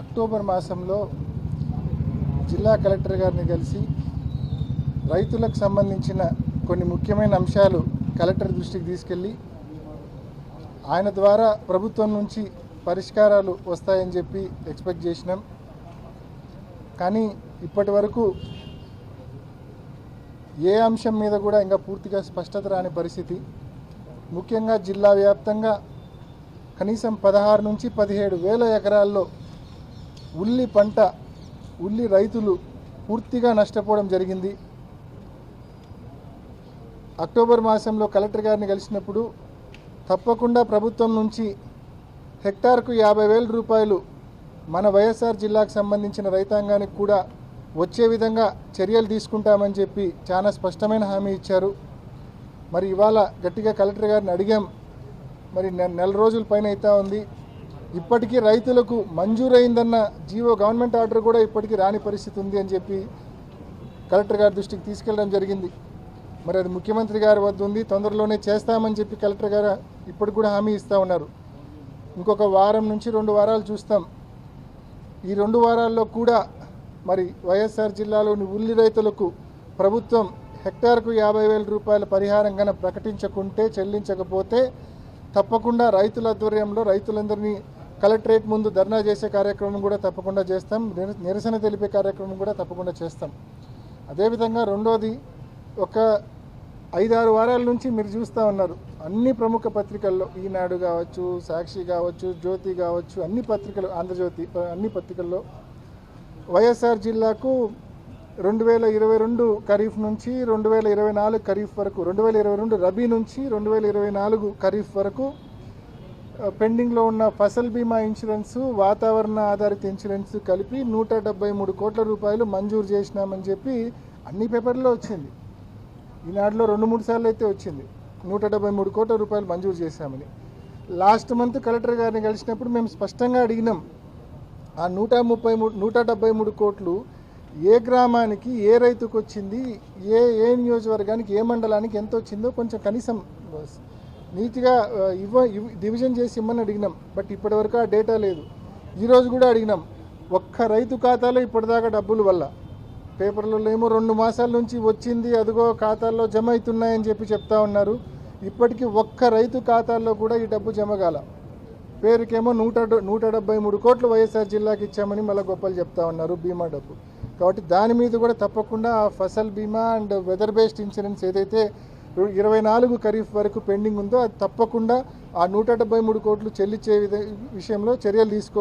October మాసంలో జిల్లా collector గారిని కలిసి రైతులకు సంబంధించిన కొన్ని ముఖ్యమైన అంశాలు కలెక్టర్ దృష్టికి తీసుకెళ్ళి ఆయన ద్వారా ప్రభుత్వం నుంచి పరిష్కారాలు వస్తాయని చెప్పి ఎక్స్పెక్ట్ చేసినాం. కానీ ఇప్పటి వరకు ఏ అంశం మీద కూడా ఇంకా పూర్తిగా స్పష్టత రాని పరిస్థితి. ముఖ్యంగా జిల్లా వ్యాప్తంగా కనీసం పదహారు నుంచి పదిహేడు వేల ఎకరాల్లో ఉల్లి పంట ఉల్లి రైతులు పూర్తిగా నష్టపోవడం జరిగింది. అక్టోబర్ మాసంలో కలెక్టర్ గారిని కలిసినప్పుడు తప్పకుండా ప్రభుత్వం నుంచి హెక్టార్కు యాభై వేల రూపాయలు మన వైఎస్ఆర్ జిల్లాకు సంబంధించిన రైతాంగానికి కూడా వచ్చే విధంగా చర్యలు తీసుకుంటామని చెప్పి చాలా స్పష్టమైన హామీ ఇచ్చారు. మరి ఇవాళ గట్టిగా కలెక్టర్ గారిని అడిగాం. మరి నె- నెల రోజుల పైన అవుతా ఉంది. ఇప్పటికీ రైతులకు మంజూరైందన్న జీవో గవర్నమెంట్ ఆర్డర్ కూడా ఇప్పటికీ రాని పరిస్థితి ఉంది అని చెప్పి కలెక్టర్ గారి దృష్టికి తీసుకెళ్ళడం జరిగింది. మరి అది ముఖ్యమంత్రి గారి వద్ద ఉంది తొందరలోనే చేస్తామని చెప్పి కలెక్టర్ గారు ఇప్పటికి కూడా హామీ ఇస్తూ ఉన్నారు. ఇంకొక వారం నుంచి రెండు వారాలు చూస్తాం. ఈ రెండు వారాల్లో కూడా మరి వైఎస్ఆర్ జిల్లాలోని ఉల్లి రైతులకు ప్రభుత్వం హెక్టార్కు యాభై వేల రూపాయల పరిహారం కనుక ప్రకటించకుంటే చెల్లించకపోతే తప్పకుండా రైతుల ఆధ్వర్యంలో రైతులందరినీ కలెక్టరేట్ ముందు ధర్నా చేసే కార్యక్రమం కూడా తప్పకుండా చేస్తాం. నిరసన తెలిపే కార్యక్రమం కూడా తప్పకుండా చేస్తాం. అదేవిధంగా రెండోది ఒక ఐదారు వారాల నుంచి మీరు చూస్తూ ఉన్నారు. అన్ని ప్రముఖ పత్రికల్లో ఈనాడు కావచ్చు సాక్షి కావచ్చు జ్యోతి కావచ్చు అన్ని పత్రికలు ఆంధ్రజ్యోతి అన్ని పత్రికల్లో వైఎస్ఆర్ జిల్లాకు రెండు వేల ఇరవై రెండు ఖరీఫ్ నుంచి రెండు వేల ఇరవై నాలుగు ఖరీఫ్ వరకు రెండు వేల ఇరవై రెండు రబీ నుంచి రెండు వేల ఇరవై నాలుగు ఖరీఫ్ వరకు పెండింగ్లో ఉన్న ఫసల్ బీమా ఇన్సూరెన్స్ వాతావరణ ఆధారిత ఇన్సూరెన్స్ కలిపి నూట డెబ్బై మూడు కోట్ల రూపాయలు మంజూరు చేసినామని చెప్పి అన్ని పేపర్లో వచ్చింది. ఈనాడులో రెండు మూడు సార్లు అయితే వచ్చింది. నూట డెబ్బై మూడు కోట్ల రూపాయలు మంజూరు చేశామని. లాస్ట్ మంత్ కలెక్టర్ గారిని కలిసినప్పుడు మేము స్పష్టంగా అడిగినాం. ఆ నూట ముప్పై మూడు నూట డెబ్బై మూడు కోట్లు ఏ గ్రామానికి ఏ రైతుకు వచ్చింది ఏ ఏ నియోజకవర్గానికి ఏ మండలానికి ఎంత వచ్చిందో కొంచెం కనీసం నీట్గా ఇవ్వ డివిజన్ చేసి ఇమ్మని అడిగినాం. బట్ ఇప్పటివరకు ఆ డేటా లేదు. ఈరోజు కూడా అడిగినాం. ఒక్క రైతు ఖాతాలో ఇప్పటిదాకా డబ్బులు వల్ల. పేపర్లలో ఏమో రెండు మాసాల నుంచి వచ్చింది అదిగో ఖాతాల్లో జమ అవుతున్నాయని చెప్పి చెప్తా ఉన్నారు. ఇప్పటికీ ఒక్క రైతు ఖాతాల్లో కూడా ఈ డబ్బు జమ కాల. పేరుకేమో నూట నూట డెబ్బై మూడు కోట్లు వైఎస్ఆర్ జిల్లాకి ఇచ్చామని మళ్ళీ గొప్పలు చెప్తా ఉన్నారు బీమా డబ్బు. కాబట్టి దాని మీద కూడా తప్పకుండా ఆ ఫసల్ బీమా అండ్ వెదర్ బేస్డ్ ఇన్సూరెన్స్ ఏదైతే ఇరవై నాలుగు ఖరీఫ్ వరకు పెండింగ్ ఉందో అది తప్పకుండా ఆ నూట డెబ్బై మూడు కోట్లు చెల్లించే విధ- విషయంలో చర్యలు తీసుకో